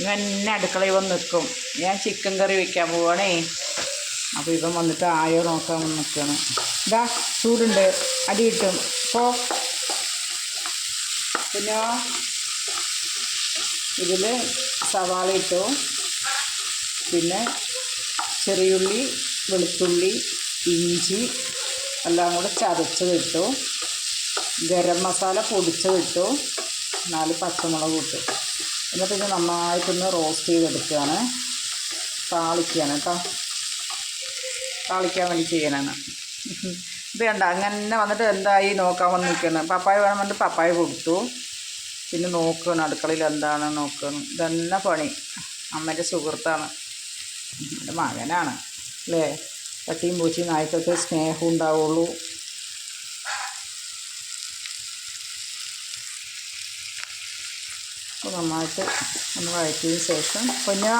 ഇങ്ങനെ അടുക്കളയിൽ വന്ന് നിൽക്കും. ഞാൻ ചിക്കൻ കറി വെക്കാൻ പോവാണേ. അപ്പോൾ ഇവൻ വന്നിട്ട് ആയോ നോക്കാൻ നിൽക്കണം ഇതാ ചൂടുണ്ട്. അടി കിട്ടും. പോ. പിന്നെ ഇതിൽ സവാള ഇട്ടു. പിന്നെ ചെറിയുള്ളി വെളുത്തുള്ളി ഇഞ്ചി എല്ലാം കൂടെ ചതച്ചത് ഇട്ടു. ഗരം മസാല പൊടിച്ചത് ഇട്ടു. നാല് പച്ചമുളക് ഇട്ടു. എന്നിട്ട് ഇത് നന്നായിട്ടൊന്ന് റോസ്റ്റ് ചെയ്തെടുക്കുകയാണ്. താളിക്കുകയാണ് കേട്ടോ. താളിക്കാൻ വേണ്ടി ചെയ്യാനാണ് ഇത് കണ്ട അങ്ങനെ വന്നിട്ട് എന്തായി നോക്കാൻ വന്ന് നിൽക്കുകയാണ്. പപ്പായ വേണം വന്നിട്ട് പപ്പായ കൊടുത്തു. പിന്നെ നോക്കണം അടുക്കളയിൽ എന്താണ് നോക്കണം ഇതന്നെ പണി. അമ്മേന്റെ സുഹൃത്താണ്. മകനാണ്. അല്ലേ? പട്ടിയും പൂച്ചയും നായ്ക്കൊക്കെ സ്നേഹം ഉണ്ടാവുള്ളൂ. നന്നായിട്ട് ഒന്ന് വഴറ്റിയതിന് ശേഷം പൊന്നാ.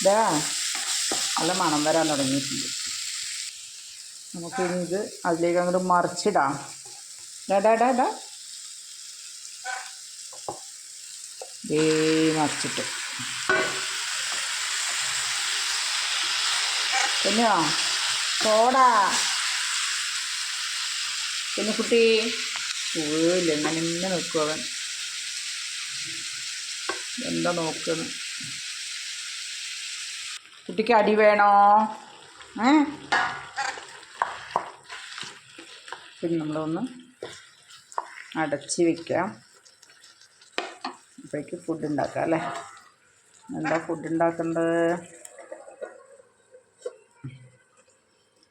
ഇതാ നല്ല മണം വരാൻ തുടങ്ങിയിട്ടുണ്ട്. നമുക്കിനി ഇത് അതിലേക്ക് അങ്ങോട്ട് മറിച്ചിടാം. ഡാ ഡാ ഡാ ദേ. മറിച്ചിട്ട്. പിന്നെയോ തോടാ പിന്നെ കുട്ടി. പോയില്ല ഇങ്ങനെ ഇങ്ങനെ നിൽക്കും എന്താ നോക്കുന്നു കുട്ടിക്ക് അടി വേണോ? ഏ? പിന്നെ നമ്മളൊന്ന് അടച്ച് വെക്കാം. അപ്പോഴേക്ക് ഫുഡ് ഉണ്ടാക്കാം അല്ലേ? എന്താ ഫുഡ് ഉണ്ടാക്കേണ്ടത്?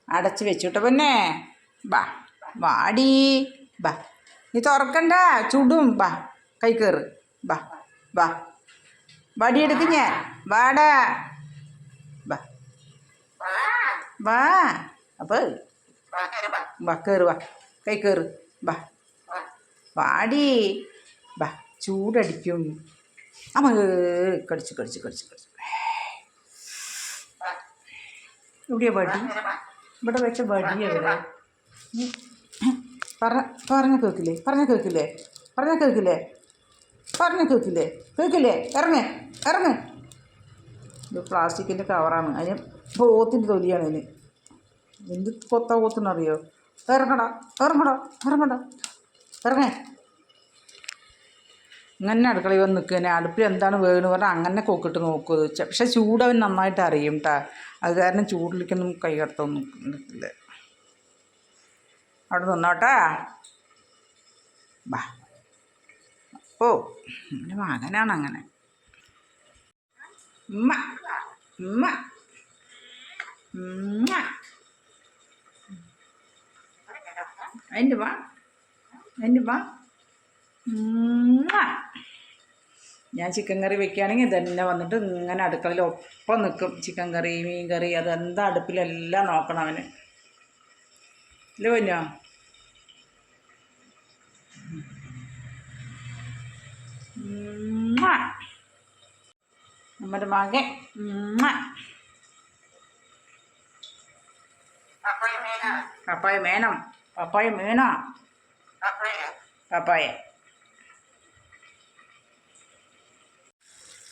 അടച്ച് വെച്ചുട്ടോ പിന്നെ. ബാ വാടി. ബാ. നീ തുറക്കണ്ട ചൂടും. ബാ കൈ കയറ് ബാ ബാ. വടി എടുക്ക് ഞാൻ വാടാ. വാ. അപ്പോൾ വാ കയറ് വാ. കൈ കയറ് വാ. വാടി. വാ ചൂടടിക്കും. അമ്മ കടിച്ച് കടിച്ച് കടിച്ച് കടിച്ച്. എവിടെയാ വടി? ഇവിടെ വെച്ച വടിയാ പറഞ്ഞ കേൾക്കില്ലേ? പറഞ്ഞ കേൾക്കില്ലേ? പറഞ്ഞ കേൾക്കില്ലേ? പറഞ്ഞ കേൾക്കില്ലേ? കേൾക്കില്ലേ? ഇറങ്ങ് ഇറങ്ങ്. ഇത് പ്ലാസ്റ്റിക്കിന്റെ കവറാണ്. അതിന് പോത്തിന്റെ തൊലിയാണ് അതിന്. എന്ത് കൊത്ത പോത്തുന്നറിയോ? ഇറങ്ങടാ ഇറങ്ങടാ ഇറങ്ങടാ. ഇറങ്ങേ. ഇങ്ങനെ അടുക്കളയിൽ വന്ന് നിൽക്കുക. അടുപ്പിൽ എന്താണ് വേണമെന്ന് പറഞ്ഞാൽ അങ്ങനെ കൊക്കിട്ട് നോക്കുക പക്ഷെ ചൂടവൻ നന്നായിട്ട് അറിയും കേട്ടാ അത് കാരണം ചൂടിലേക്കൊന്നും കൈ കടത്തൊന്നും നിൽക്കില്ല. അവിടെ നിന്നോട്ടാ. ബാ. ഓ എന്റെ മകനാണ് അങ്ങനെ. വാ വാ. ഞാൻ ചിക്കൻ കറി വെക്കുകയാണെങ്കിൽ ഇതന്നെ വന്നിട്ട് ഇങ്ങനെ അടുക്കളയിൽ ഒപ്പം നിൽക്കും ചിക്കൻ കറി മീൻ കറി അതെന്താ അടുപ്പിലെല്ലാം നോക്കണം അവന്. ഇല്ല കുഞ്ഞോ ഉമ്മ. പപ്പായ മേനം. പപ്പായ മീന. പപ്പായ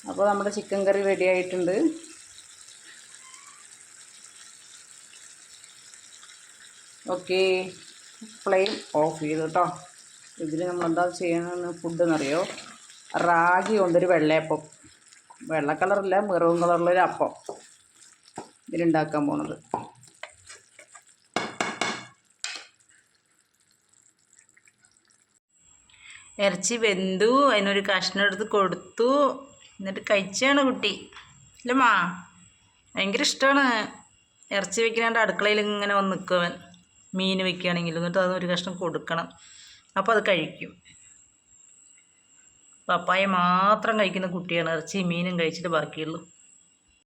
അപ്പോൾ നമ്മുടെ ചിക്കൻ കറി റെഡി ആയിട്ടുണ്ട്. ഓക്കെ ഫ്ലെയിം ഓഫ് ചെയ്തു കേട്ടോ ഇതിൽ നമ്മളെന്താ ചെയ്യണമെന്ന് ഫുഡ് എന്നറിയോ? റാഗി കൊണ്ടൊരു വെള്ളയപ്പം. വെള്ള കളറില്ല മെറൂൺ കളറിലൊരു അപ്പം. ഇതിലുണ്ടാക്കാൻ പോണത്. ഇറച്ചി വെന്തു അതിനൊരു കഷ്ണം എടുത്ത് കൊടുത്തു. എന്നിട്ട് കഴിച്ചാണ് കുട്ടി. ഇല്ലമ്മാ ഭയങ്കര ഇഷ്ടമാണ് ഇറച്ചി വെക്കുന്നതിന്റെ അടുക്കളയിൽ ഇങ്ങനെ വന്ന് നിൽക്കുവൻ മീൻ വെക്കുകയാണെങ്കിൽ എന്നിട്ട് അതൊരു കഷ്ണം കൊടുക്കണം. അപ്പോൾ അത് കഴിക്കും. പപ്പായ മാത്രം കഴിക്കുന്ന കുട്ടിയാണ്. ഇറച്ചി മീനും കഴിച്ചിട്ട് ബാക്കിയുള്ളൂ.